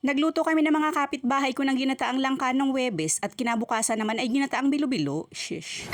Nagluto kami ng mga kapitbahay ko ng ginataang langka ng Webes at kinabukasan naman ay ginataang bilo-bilo. Shish.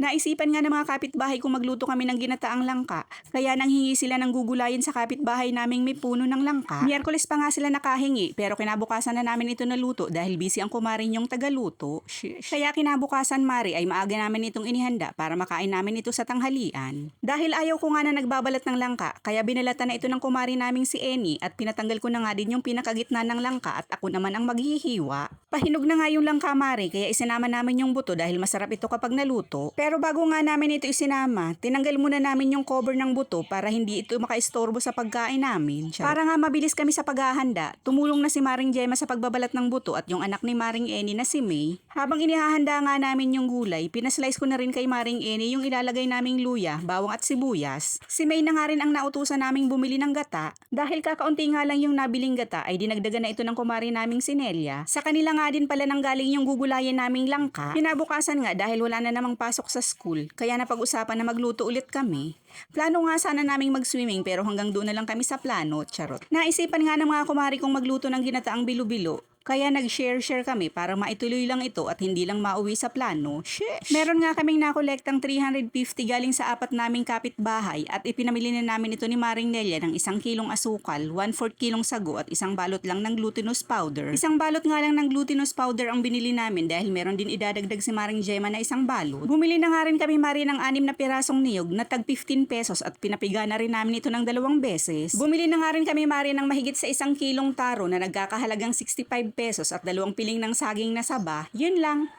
Naisipan nga ng mga kapitbahay kong magluto kami ng ginataang langka, kaya nanghingi sila ng gugulayin sa kapitbahay naming may puno ng langka. Miyerkules pa nga sila nakahingi, pero kinabukasan na namin ito naluto dahil busy ang kumarin yung tagaluto. Shish. Kaya kinabukasan, Mari, ay maaga namin itong inihanda para makain namin ito sa tanghalian. Dahil ayaw ko nga na nagbabalat ng langka, kaya binalatan na ito ng kumari naming si Eni at pinatanggal ko na nga din yung pinakagitna ng langka at ako naman ang maghihiwa. Pahinog na nga yung langka, Mari, kaya isinama namin yung buto dahil masarap ito kapag naluto. Pero bago nga namin ito isinama, tinanggal muna namin yung cover ng buto para hindi ito makaistorbo sa pagkain namin. Charot. Para nga mabilis kami sa paghahanda, tumulong na si Maring Gemma sa pagbabalat ng buto at yung anak ni Maring Eni na si May. Habang inihahanda nga namin yung gulay, pinaslice ko na rin kay Maring Eni yung ilalagay naming luya, bawang at sibuyas. Si May na nga rin ang nautusan naming bumili ng gata. Dahil kakaunti nga lang yung nabiling gata ay dinagdagan na ito ng kumari naming sinelia. Sa kanila nga din pala nang galing yung gugulayan naming langka. Kinabukasan nga dahil wala na namang pasok sa school, kaya napag-usapan na magluto ulit kami. Plano nga sana naming mag-swimming pero hanggang doon na lang kami sa plano, charot. Naisipan nga ng mga kumari kong magluto ng ginataang bilo-bilo. Kaya nag-share-share kami para maituloy lang ito at hindi lang mauwi sa plano. Sheesh! Meron nga kaming nakolektang 350 galing sa apat naming kapitbahay at ipinamili na namin ito ni Maring Nelia ng isang kilong asukal, 1/4 kilong sago at isang balot lang ng glutinous powder. Isang balot nga lang ng glutinous powder ang binili namin dahil meron din idadagdag si Maring Gemma na isang balot. Bumili na nga rin kami Mari ng anim na pirasong niyog na tag 15 pesos at pinapiga na rin namin ito ng dalawang beses. Bumili na nga rin kami Mari ng mahigit sa isang kilong taro na nagkakahalagang 65 pesos at dalawang piling ng saging na saba. Yun lang.